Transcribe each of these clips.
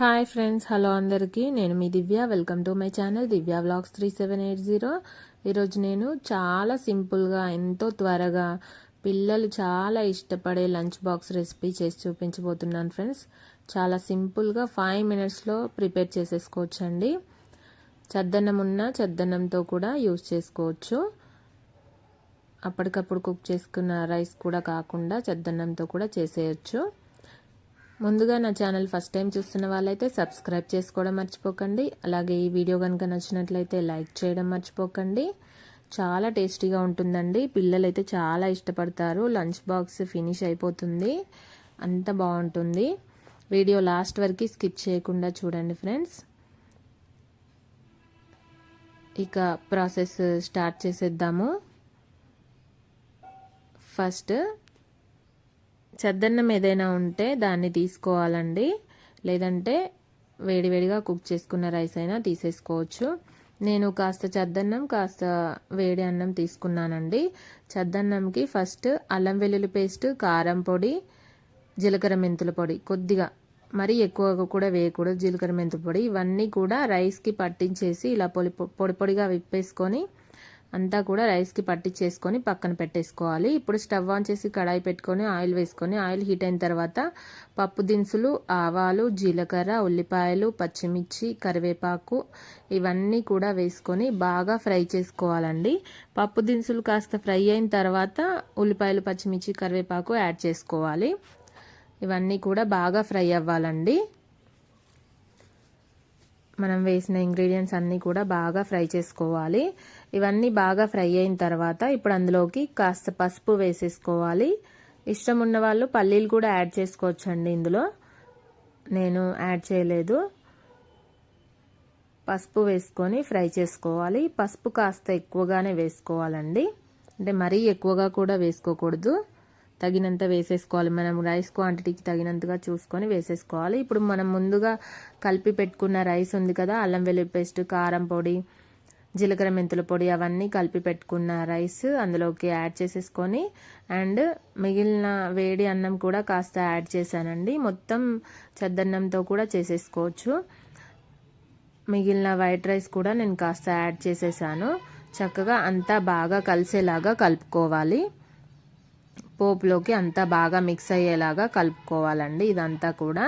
Hi friends hello అందరికీ. నేను మీ Divya. Welcome to my channel Divya vlogs three seven eight zero ఈరోజు నేను చాలా సింపుల్గా ఎంతో త్వరగా పిల్లలు చాలా ఇష్టపడే లంచ్ బాక్స్ రెసిపీ చేసి చూపించబోతున్నాను ఫ్రెండ్స్ చాలా సింపుల్గా ఫైవ్ మినిట్స్లో ప్రిపేర్ చేసేసుకోవచ్చండి. చద్దన్నం ఉన్న చద్దన్నంతో కూడా యూస్ చేసుకోవచ్చు. అప్పటికప్పుడు కుక్ చేసుకున్న రైస్ కూడా కాకుండా చద్దన్నంతో కూడా చేసేయచ్చు. ముందుగా నా ఛానల్ ఫస్ట్ టైం చూస్తున్న వాళ్ళైతే సబ్స్క్రైబ్ చేసుకోవడం మర్చిపోకండి. అలాగే ఈ వీడియో కనుక నచ్చినట్లయితే లైక్ చేయడం మర్చిపోకండి. చాలా టేస్టీగా ఉంటుందండి. పిల్లలైతే చాలా ఇష్టపడతారు. లంచ్ బాక్స్ ఫినిష్ అయిపోతుంది. అంత బాగుంటుంది. వీడియో లాస్ట్ వరకు స్కిప్ చేయకుండా చూడండి ఫ్రెండ్స్. ఇక ప్రాసెస్ స్టార్ట్ చేసేద్దాము. ఫస్ట్ చద్దన్నం ఏదైనా ఉంటే దాన్ని తీసుకోవాలండి. లేదంటే వేడివేడిగా కుక్ చేసుకున్న రైస్ అయినా తీసేసుకోవచ్చు. నేను కాస్త చద్దన్నం కాస్త వేడి అన్నం తీసుకున్నానండి. చద్దన్నంకి ఫస్ట్ అల్లం వెల్లుల్లి పేస్ట్ కారం పొడి జీలకర్ర మెంతుల పొడి. కొద్దిగా మరి ఎక్కువగా కూడా వేయకూడదు జీలకర్ర మెంతుల పొడి. ఇవన్నీ కూడా రైస్కి పట్టించేసి ఇలా పొడి పొడి పొడిగా విప్పేసుకొని అంతా కూడా రైస్కి పట్టించేసుకొని పక్కన పెట్టేసుకోవాలి. ఇప్పుడు స్టవ్ ఆన్ చేసి కడాయి పెట్టుకొని ఆయిల్ వేసుకొని ఆయిల్ హీట్ అయిన తర్వాత పప్పు దినుసులు ఆవాలు జీలకర్ర ఉల్లిపాయలు పచ్చిమిర్చి కరివేపాకు ఇవన్నీ కూడా వేసుకొని బాగా ఫ్రై చేసుకోవాలండి. పప్పు దినుసులు కాస్త ఫ్రై అయిన తర్వాత ఉల్లిపాయలు పచ్చిమిర్చి కరివేపాకు యాడ్ చేసుకోవాలి. ఇవన్నీ కూడా బాగా ఫ్రై అవ్వాలండి. మనం వేసిన ఇంగ్రీడియంట్స్ అన్నీ కూడా బాగా ఫ్రై చేసుకోవాలి. ఇవన్నీ బాగా ఫ్రై అయిన తర్వాత ఇప్పుడు అందులోకి కాస్త పసుపు వేసేసుకోవాలి. ఇష్టం ఉన్న వాళ్ళు పల్లీలు కూడా యాడ్ చేసుకోవచ్చండి ఇందులో. నేను యాడ్ చేయలేదు. పసుపు వేసుకొని ఫ్రై చేసుకోవాలి. పసుపు కాస్త ఎక్కువగానే వేసుకోవాలండి. అంటే మరీ ఎక్కువగా కూడా వేసుకోకూడదు. తగినంత వేసేసుకోవాలి. మనం రైస్ క్వాంటిటీకి తగినంతగా చూసుకొని వేసేసుకోవాలి. ఇప్పుడు మనం ముందుగా కలిపి పెట్టుకున్న రైస్ ఉంది కదా అల్లం వెల్లుల్లి పేస్ట్ కారం పొడి జీలకర్ర మెంతుల పొడి అవన్నీ కలిపి పెట్టుకున్న రైస్ అందులోకి యాడ్ చేసేసుకొని అండ్ మిగిలిన వేడి అన్నం కూడా కాస్త యాడ్ చేశానండి. మొత్తం చద్దన్నంతో కూడా చేసేసుకోవచ్చు. మిగిలిన వైట్ రైస్ కూడా నేను కాస్త యాడ్ చేసేసాను. చక్కగా అంతా బాగా కలిసేలాగా కలుపుకోవాలి. పోపులోకి అంతా బాగా మిక్స్ అయ్యేలాగా కలుపుకోవాలండి. ఇదంతా కూడా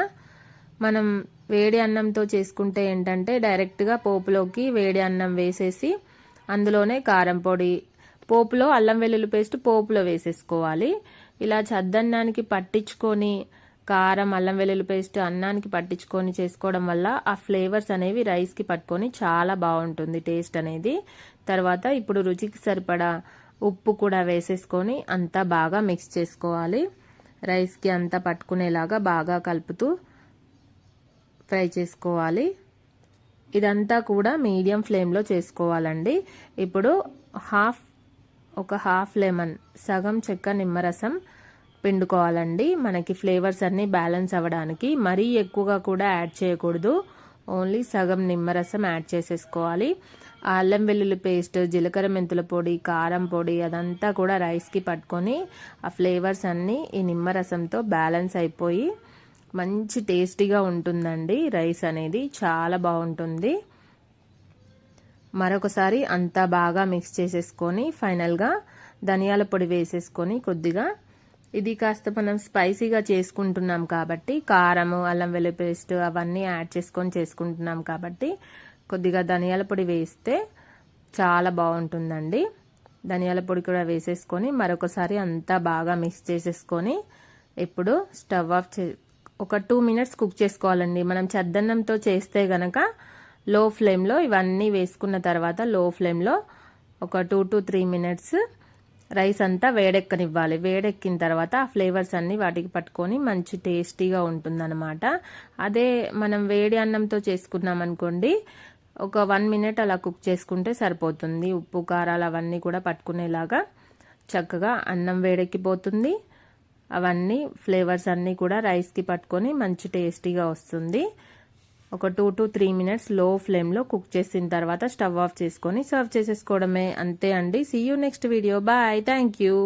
మనం వేడి అన్నంతో చేసుకుంటే ఏంటంటే డైరెక్ట్గా పోపులోకి వేడి అన్నం వేసేసి అందులోనే కారం పొడి పోపులో అల్లం వెల్లుల్లి పేస్ట్ పోపులో వేసేసుకోవాలి. ఇలా చద్దన్నానికి పట్టించుకొని కారం అల్లం వెల్లుల్లి పేస్ట్ అన్నానికి పట్టించుకొని చేసుకోవడం వల్ల ఆ ఫ్లేవర్స్ అనేవి రైస్కి పట్టుకొని చాలా బాగుంటుంది టేస్ట్ అనేది. తర్వాత ఇప్పుడు రుచికి సరిపడా ఉప్పు కూడా వేసేసుకొని అంతా బాగా మిక్స్ చేసుకోవాలి. రైస్కి అంతా పట్టుకునేలాగా బాగా కలుపుతూ ఫ్రై చేసుకోవాలి. ఇదంతా కూడా మీడియం ఫ్లేమ్లో చేసుకోవాలండి. ఇప్పుడు హాఫ్ ఒక హాఫ్ లెమన్ సగం చెక్క నిమ్మరసం పిండుకోవాలండి. మనకి ఫ్లేవర్స్ అన్నీ బ్యాలెన్స్ అవ్వడానికి మరీ ఎక్కువగా కూడా యాడ్ చేయకూడదు. ఓన్లీ సగం నిమ్మరసం యాడ్ చేసేసుకోవాలి. అల్లం వెల్లుల్లి పేస్ట్ జీలకర్ర మెంతుల పొడి కారం పొడి అదంతా కూడా రైస్కి పట్టుకొని ఆ ఫ్లేవర్స్ అన్నీ ఈ నిమ్మరసంతో బ్యాలెన్స్ అయిపోయి మంచి టేస్టీగా ఉంటుందండి రైస్ అనేది. చాలా బాగుంటుంది. మరొకసారి అంతా బాగా మిక్స్ చేసేసుకొని ఫైనల్గా ధనియాల పొడి వేసేసుకొని కొద్దిగా ఇది కాస్త మనం స్పైసీగా చేసుకుంటున్నాం కాబట్టి కారము అల్లం వెల్లుల్లి పేస్ట్ అవన్నీ యాడ్ చేసుకొని చేసుకుంటున్నాం కాబట్టి కొద్దిగా ధనియాల పొడి వేస్తే చాలా బాగుంటుందండి. ధనియాల పొడి కూడా వేసేసుకొని మరొకసారి అంతా బాగా మిక్స్ చేసేసుకొని ఇప్పుడు స్టవ్ ఆఫ్ చే ఒక టూ మినిట్స్ కుక్ చేసుకోవాలండి. మనం చద్దన్నంతో చేస్తే గనక లో ఫ్లేమ్లో ఇవన్నీ వేసుకున్న తర్వాత లో ఫ్లేమ్లో ఒక two to three minutes rice అంతా వేడెక్కనివ్వాలి. వేడెక్కిన తర్వాత ఆ ఫ్లేవర్స్ అన్నీ వాటికి పట్టుకొని మంచి టేస్టీగా ఉంటుందన్నమాట. అదే మనం వేడి అన్నంతో చేసుకున్నాం అనుకోండి ఒక వన్ మినిట్ అలా కుక్ చేసుకుంటే సరిపోతుంది. ఉప్పు కారాలు అవన్నీ కూడా పట్టుకునేలాగా చక్కగా అన్నం వేడెక్కిపోతుంది. అవన్నీ ఫ్లేవర్స్ అన్నీ కూడా రైస్కి పట్టుకొని మంచి టేస్టీగా వస్తుంది. ఒక టూ టు త్రీ మినిట్స్లో ఫ్లేమ్లో కుక్ చేసిన తర్వాత స్టవ్ ఆఫ్ చేసుకొని సర్వ్ చేసేసుకోవడమే. అంతే అండి. See you next video bye thank you